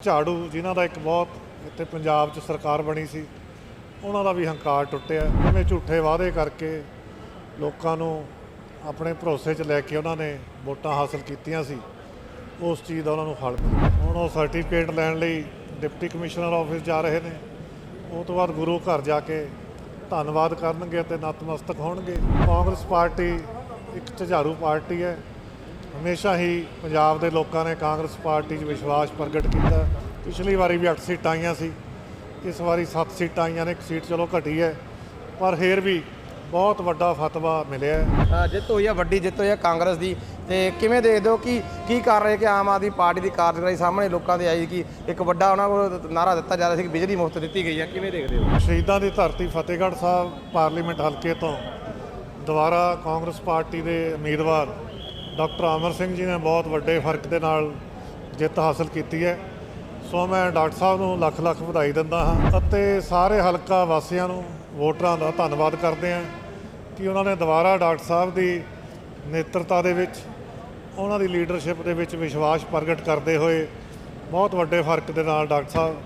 ਝਾੜੂ ਜਿਨ੍ਹਾਂ ਦਾ ਇੱਕ ਬਹੁਤ ਇੱਥੇ ਪੰਜਾਬ 'ਚ ਸਰਕਾਰ ਬਣੀ ਸੀ, ਉਹਨਾਂ ਦਾ ਵੀ ਹੰਕਾਰ ਟੁੱਟਿਆ। ਜਿਵੇਂ ਝੂਠੇ ਵਾਅਦੇ ਕਰਕੇ ਲੋਕਾਂ ਨੂੰ ਆਪਣੇ ਭਰੋਸੇ 'ਚ ਲੈ ਕੇ ਉਹਨਾਂ ਨੇ ਵੋਟਾਂ ਹਾਸਲ ਕੀਤੀਆਂ ਸੀ, ਉਸ ਚੀਜ਼ ਦਾ ਉਹਨਾਂ ਨੂੰ ਫਲ ਮਿਲਿਆ। ਹੁਣ ਉਹ ਸਰਟੀਫਿਕੇਟ ਲੈਣ ਲਈ ਡਿਪਟੀ ਕਮਿਸ਼ਨਰ ਆਫਿਸ ਜਾ ਰਹੇ ਨੇ। ਉਹ ਤੋਂ ਬਾਅਦ ਗੁਰੂ ਘਰ ਜਾ ਕੇ ਧੰਨਵਾਦ ਕਰਨਗੇ ਤੇ ਨਤਮਸਤਕ ਹੋਣਗੇ। ਕਾਂਗਰਸ ਪਾਰਟੀ ਇੱਕ ਝਾੜੂ ਪਾਰਟੀ ਹੈ। ਹਮੇਸ਼ਾ ਹੀ ਪੰਜਾਬ ਦੇ ਲੋਕਾਂ ਨੇ ਕਾਂਗਰਸ ਪਾਰਟੀ 'ਚ ਵਿਸ਼ਵਾਸ ਪ੍ਰਗਟ ਕੀਤਾ। ਪਿਛਲੀ ਵਾਰੀ ਵੀ 8 ਸੀਟਾਂ ਆਈਆਂ ਸੀ। ਇਸ ਵਾਰੀ 7 ਸੀਟਾਂ ਆਈਆਂ ਨੇ ਇੱਕ ਸੀਟ ਚਲੋ ਘਟੀ ਹੈ ਪਰ ਫੇਰ ਵੀ ਬਹੁਤ ਵੱਡਾ ਫਤਵਾ ਮਿਲਿਆ ਹੈ। ਜਿੱਤ ਹੋਈ ਆ ਵੱਡੀ ਜਿੱਤ ਹੋਈ ਆ ਕਾਂਗਰਸ ਦੀ। ਤੇ ਕਿਵੇਂ ਦੇਖਦੇ ਹੋ ਕਿ ਕੀ ਕਰ ਰਹੇ ਕਿ ਆਮ ਆਦਮੀ ਪਾਰਟੀ ਦੀ ਕਾਰਜਕਾਰੀ ਸਾਹਮਣੇ ਲੋਕਾਂ ਦੇ ਆਈ ਕਿ ਇੱਕ ਵੱਡਾ ਉਹਨਾਂ ਕੋਲ ਨਾਰਾ ਦਿੱਤਾ ਜਾ ਰਿਹਾ ਸੀ ਕਿ ਬਿਜਲੀ ਮੁਫਤ ਦਿੱਤੀ ਗਈ ਹੈ? ਕਿਵੇਂ ਦੇਖਦੇ ਹੋ? ਸ਼ਹੀਦਾਂ ਦੀ ਧਰਤੀ ਫਤਿਹਗੜ੍ਹ ਸਾਹਿਬ ਪਾਰਲੀਮੈਂਟ ਹਲਕੇ ਤੋਂ ਦੁਬਾਰਾ ਕਾਂਗਰਸ ਪਾਰਟੀ ਦੇ ਉਮੀਦਵਾਰ ਡਾਕਟਰ ਅਮਰ ਸਿੰਘ ਜੀ ਨੇ ਬਹੁਤ ਵੱਡੇ ਫ਼ਰਕ ਦੇ ਨਾਲ ਜਿੱਤ ਹਾਸਲ ਕੀਤੀ ਹੈ। ਸੋ ਮੈਂ ਡਾਕਟਰ ਸਾਹਿਬ ਨੂੰ ਲੱਖ ਲੱਖ ਵਧਾਈ ਦਿੰਦਾ ਹਾਂ ਅਤੇ ਸਾਰੇ ਹਲਕਾ ਵਾਸੀਆਂ ਨੂੰ, ਵੋਟਰਾਂ ਦਾ ਧੰਨਵਾਦ ਕਰਦੇ ਹਾਂ ਕਿ ਉਹਨਾਂ ਨੇ ਦੁਬਾਰਾ ਡਾਕਟਰ ਸਾਹਿਬ ਦੀ ਨੇਤਰਤਾ ਦੇ ਵਿੱਚ, ਉਹਨਾਂ ਦੀ ਲੀਡਰਸ਼ਿਪ ਦੇ ਵਿੱਚ ਵਿਸ਼ਵਾਸ ਪ੍ਰਗਟ ਕਰਦੇ ਹੋਏ ਬਹੁਤ ਵੱਡੇ ਫ਼ਰਕ ਦੇ ਨਾਲ ਡਾਕਟਰ ਸਾਹਿਬ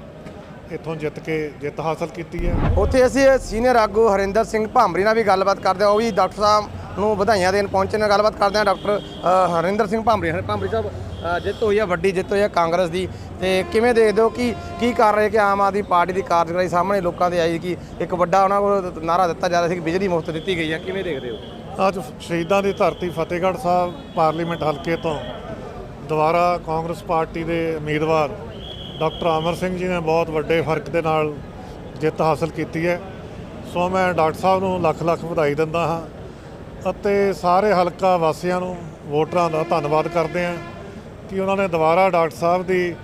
ਇੱਥੋਂ ਜਿੱਤ ਕੇ ਜਿੱਤ ਹਾਸਲ ਕੀਤੀ ਹੈ। ਉੱਥੇ ਅਸੀਂ ਸੀਨੀਅਰ ਆਗੂ ਹਰਿੰਦਰ ਸਿੰਘ ਭਾਂਬਰੀ ਨਾਲ ਵੀ ਗੱਲਬਾਤ ਕਰਦੇ ਹਾਂ। ਉਹ ਵੀ ਡਾਕਟਰ ਸਾਹਿਬ ਨੂੰ ਵਧਾਈਆਂ ਦੇਣ ਪਹੁੰਚੇ ਨੇ। ਗੱਲਬਾਤ ਕਰਦੇ ਹਾਂ ਡਾਕਟਰ ਹਰਿੰਦਰ ਸਿੰਘ ਭਾਂਬਰੀ। ਭਾਂਬਰੀ ਸਾਹਿਬ ਜਿੱਤ ਹੋਈ ਆ ਵੱਡੀ ਜਿੱਤ ਹੋਈ ਆ ਕਾਂਗਰਸ ਦੀ। ਤੇ ਕਿਵੇਂ ਦੇਖਦੇ ਹੋ ਕਿ ਕੀ ਕਰ ਰਹੇ ਕਿ ਆਮ ਆਦਮੀ ਪਾਰਟੀ ਦੀ ਕਾਰਜਕਾਰੀ ਸਾਹਮਣੇ ਲੋਕਾਂ ਦੇ ਆਈ ਕਿ ਇੱਕ ਵੱਡਾ ਉਹਨਾਂ ਕੋਲ ਨਾਰਾ ਦਿੱਤਾ ਜਾ ਰਿਹਾ ਸੀ ਕਿ ਬਿਜਲੀ ਮੁਫਤ ਦਿੱਤੀ ਗਈ ਹੈ ਕਿਵੇਂ ਦੇਖਦੇ ਹੋ? ਅੱਜ ਸ਼ਹੀਦਾਂ ਦੀ ਧਰਤੀ ਫਤਿਹਗੜ੍ਹ ਸਾਹਿਬ ਪਾਰਲੀਮੈਂਟ ਹਲਕੇ ਤੋਂ ਦੁਬਾਰਾ ਕਾਂਗਰਸ ਪਾਰਟੀ ਦੇ ਉਮੀਦਵਾਰ ਡਾਕਟਰ ਅਮਰ ਸਿੰਘ ਜੀ ਨੇ ਬਹੁਤ ਵੱਡੇ ਫ਼ਰਕ ਦੇ ਨਾਲ ਜਿੱਤ ਹਾਸਲ ਕੀਤੀ ਹੈ। ਸੋ ਮੈਂ ਡਾਕਟਰ ਸਾਹਿਬ ਨੂੰ ਲੱਖ ਲੱਖ ਵਧਾਈ ਦਿੰਦਾ ਹਾਂ ਅਤੇ ਸਾਰੇ ਹਲਕਾ ਵਾਸੀਆਂ ਨੂੰ, ਵੋਟਰਾਂ ਦਾ ਧੰਨਵਾਦ ਕਰਦੇ ਹਾਂ ਕਿ ਉਹਨਾਂ ਨੇ ਦੁਬਾਰਾ ਡਾਕਟਰ ਸਾਹਿਬ ਦੀ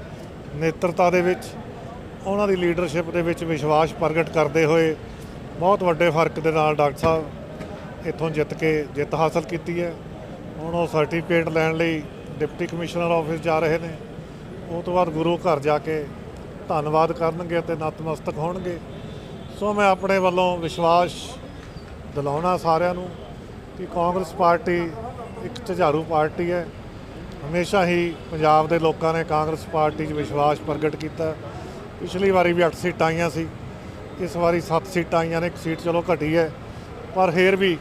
ਨੇਤਰਤਾ ਦੇ ਵਿੱਚ, ਉਹਨਾਂ ਦੀ ਲੀਡਰਸ਼ਿਪ ਦੇ ਵਿੱਚ ਵਿਸ਼ਵਾਸ ਪ੍ਰਗਟ ਕਰਦੇ ਹੋਏ ਬਹੁਤ ਵੱਡੇ ਫ਼ਰਕ ਦੇ ਨਾਲ ਡਾਕਟਰ ਸਾਹਿਬ ਇੱਥੋਂ ਜਿੱਤ ਕੇ ਜਿੱਤ ਹਾਸਲ ਕੀਤੀ ਹੈ। ਹੁਣ ਉਹ ਸਰਟੀਫਿਕੇਟ ਲੈਣ ਲਈ ਡਿਪਟੀ ਕਮਿਸ਼ਨਰ ਆਫਿਸ ਜਾ ਰਹੇ ਨੇ। ਉਹ ਤੋਂ ਬਾਅਦ ਗੁਰੂ ਘਰ ਜਾ ਕੇ ਧੰਨਵਾਦ ਕਰਨਗੇ ਅਤੇ ਨਤਮਸਤਕ ਹੋਣਗੇ। ਸੋ ਮੈਂ ਆਪਣੇ ਵੱਲੋਂ ਵਿਸ਼ਵਾਸ ਦਿਲਾਉਣਾ ਸਾਰਿਆਂ ਨੂੰ ਕਿ ਕਾਂਗਰਸ ਪਾਰਟੀ ਇੱਕ ਝਾੜੂ ਪਾਰਟੀ ਹੈ। ਹਮੇਸ਼ਾ ਹੀ ਪੰਜਾਬ ਦੇ ਲੋਕਾਂ ਨੇ ਕਾਂਗਰਸ ਪਾਰਟੀ 'ਚ ਵਿਸ਼ਵਾਸ ਪ੍ਰਗਟ ਕੀਤਾ। ਪਿਛਲੀ ਵਾਰੀ ਵੀ 8 ਸੀਟਾਂ ਆਈਆਂ ਸੀ। ਇਸ ਵਾਰੀ 7 ਸੀਟਾਂ ਆਈਆਂ ਨੇ, ਇੱਕ ਸੀਟ ਚਲੋ ਘਟੀ ਹੈ, ਪਰ ਫੇਰ ਵੀ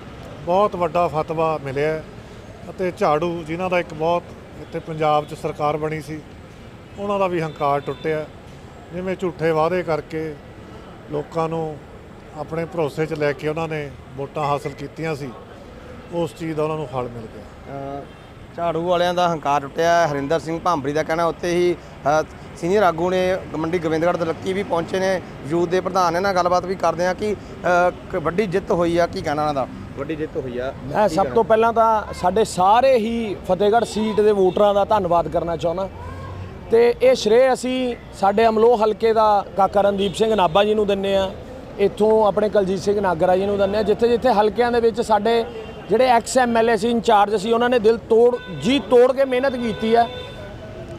ਬਹੁਤ ਵੱਡਾ ਫਤਵਾ ਮਿਲਿਆ ਅਤੇ ਝਾੜੂ ਜਿਨ੍ਹਾਂ ਦਾ ਇੱਕ ਬਹੁਤ ਇੱਥੇ ਪੰਜਾਬ 'ਚ ਸਰਕਾਰ ਬਣੀ ਸੀ ਉਹਨਾਂ ਦਾ ਵੀ ਹੰਕਾਰ ਟੁੱਟਿਆ। ਜਿਵੇਂ ਝੂਠੇ ਵਾਅਦੇ ਕਰਕੇ ਲੋਕਾਂ ਨੂੰ ਆਪਣੇ ਭਰੋਸੇ 'ਚ ਲੈ ਕੇ ਉਹਨਾਂ ਨੇ ਵੋਟਾਂ ਹਾਸਲ ਕੀਤੀਆਂ ਸੀ ਉਸ ਚੀਜ਼ ਦਾ ਉਹਨਾਂ ਨੂੰ ਫਲ ਮਿਲ ਗਿਆ। ਝਾੜੂ ਵਾਲਿਆਂ ਦਾ ਹੰਕਾਰ ਟੁੱਟਿਆ। ਹਰਿੰਦਰ ਸਿੰਘ ਭਾਂਬਰੀ ਦਾ ਕਹਿਣਾ ਉੱਤੇ ਹੀ ਸੀਨੀਅਰ ਆਗੂ ਨੇ ਮੰਡੀ ਗੋਬਿੰਦਗੜ੍ਹ ਦਲੱਕੀ ਵੀ ਪਹੁੰਚੇ ਨੇ ਯੂਥ ਦੇ ਪ੍ਰਧਾਨ ਨੇ ਨਾਲ ਗੱਲਬਾਤ ਵੀ ਕਰਦੇ ਆ ਕ- ਵੱਡੀ ਜਿੱਤ ਹੋਈ ਆ ਕੀ ਕਹਿਣਾ ਉਹਨਾਂ ਦਾ? ਵੱਡੀ ਜਿੱਤ ਹੋਈ ਆ। ਮੈਂ ਸਭ ਤੋਂ ਪਹਿਲਾਂ ਤਾਂ ਸਾਡੇ ਸਾਰੇ ਹੀ ਫਤਿਹਗੜ੍ਹ ਸੀਟ ਦੇ ਵੋਟਰਾਂ ਦਾ ਧੰਨਵਾਦ ਕਰਨਾ ਚਾਹੁੰਦਾ। ਤੇ ਇਹ ਸ਼੍ਰੇ ਅਸੀਂ ਸਾਡੇ ਅਮਲੋ ਹਲਕੇ ਦਾ ਕਾਕਾ ਰਣਦੀਪ ਸਿੰਘ ਨਾਭਾ ਜੀ ਨੂੰ ਦਿੰਨੇ ਆ। ਇੱਥੋਂ ਆਪਣੇ ਕੁਲਜੀਤ ਸਿੰਘ ਨਾਗਰਾ ਜੀ ਨੂੰ ਦਿੰਨੇ ਆ। ਜਿੱਥੇ ਜਿੱਥੇ ਹਲਕਿਆਂ ਦੇ ਵਿੱਚ ਸਾਡੇ ਜਿਹੜੇ ਐਕਸ ਐਮਐਲਏ ਸੀ ਇੰਚਾਰਜ ਸੀ ਉਹਨਾਂ ਨੇ ਦਿਲ ਤੋੜ ਜੀ ਤੋੜ ਕੇ ਮਿਹਨਤ ਕੀਤੀ ਆ।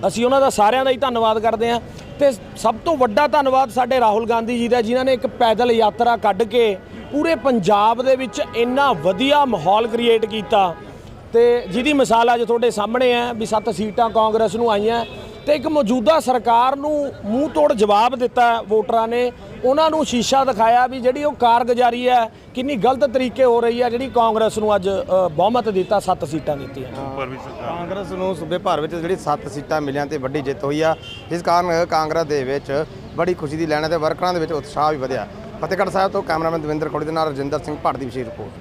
ਅਸੀਂ ਉਹਨਾਂ ਦਾ ਸਾਰਿਆਂ ਦਾ ਹੀ ਧੰਨਵਾਦ ਕਰਦੇ ਹਾਂ ਤੇ ਸਭ ਤੋਂ ਵੱਡਾ ਧੰਨਵਾਦ ਸਾਡੇ ਰਾਹੁਲ ਗਾਂਧੀ ਜੀ ਦਾ, ਜਿਨ੍ਹਾਂ ਨੇ ਇੱਕ ਪੈਦਲ ਯਾਤਰਾ ਕੱਢ ਕੇ ਪੂਰੇ ਪੰਜਾਬ ਦੇ ਵਿੱਚ ਇੰਨਾ ਵਧੀਆ ਮਾਹੌਲ ਕ੍ਰੀਏਟ ਕੀਤਾ। ਤੇ ਜਿਹਦੀ ਮਿਸਾਲ ਅੱਜ ਤੁਹਾਡੇ ਸਾਹਮਣੇ ਹੈ ਵੀ ਸੱਤ ਸੀਟਾਂ ਕਾਂਗਰਸ ਨੂੰ ਆਈਆਂ। ਤੇ ਇੱਕ ਮੌਜੂਦਾ ਸਰਕਾਰ ਨੂੰ ਮੂੰਹ ਤੋੜ ਜਵਾਬ ਦਿੱਤਾ ਵੋਟਰਾਂ ਨੇ। ਉਹਨਾਂ ਨੂੰ ਸ਼ੀਸ਼ਾ ਦਿਖਾਇਆ ਵੀ ਜਿਹੜੀ ਉਹ ਕਾਰਗੁਜ਼ਾਰੀ ਹੈ ਕਿੰਨੀ ਗਲਤ ਤਰੀਕੇ ਹੋ ਰਹੀ ਹੈ ਜਿਹੜੀ ਕਾਂਗਰਸ ਨੂੰ ਅੱਜ ਬਹੁਮਤ ਦਿੱਤਾ ਸੱਤ ਸੀਟਾਂ ਦਿੱਤੀਆਂ। ਕਾਂਗਰਸ ਨੂੰ ਸੂਬੇ ਭਰ ਵਿੱਚ ਜਿਹੜੀ 7 ਸੀਟਾਂ ਮਿਲੀਆਂ ਤੇ ਵੱਡੀ ਜਿੱਤ ਹੋਈ ਆ। ਜਿਸ ਕਾਰਨ ਕਾਂਗਰਸ ਦੇ ਵਿੱਚ ਬੜੀ ਖੁਸ਼ੀ ਦੀ ਲੈਣਾ ਤੇ ਵਰਕਰਾਂ ਦੇ ਵਿੱਚ ਉਤਸ਼ਾਹ ਵੀ ਵਧਿਆ। ਫਤਿਹਗੜ੍ਹ ਸਾਹਿਬ ਤੋਂ ਕੈਮਰਾਮੈਨ ਦਵਿੰਦਰ ਖੋੜੀ ਦੇ ਨਾਲ ਰਜਿੰਦਰ ਸਿੰਘ ਭੱਟ ਦੀ ਵਿਸ਼ੇਸ਼ ਰਿਪੋਰਟ।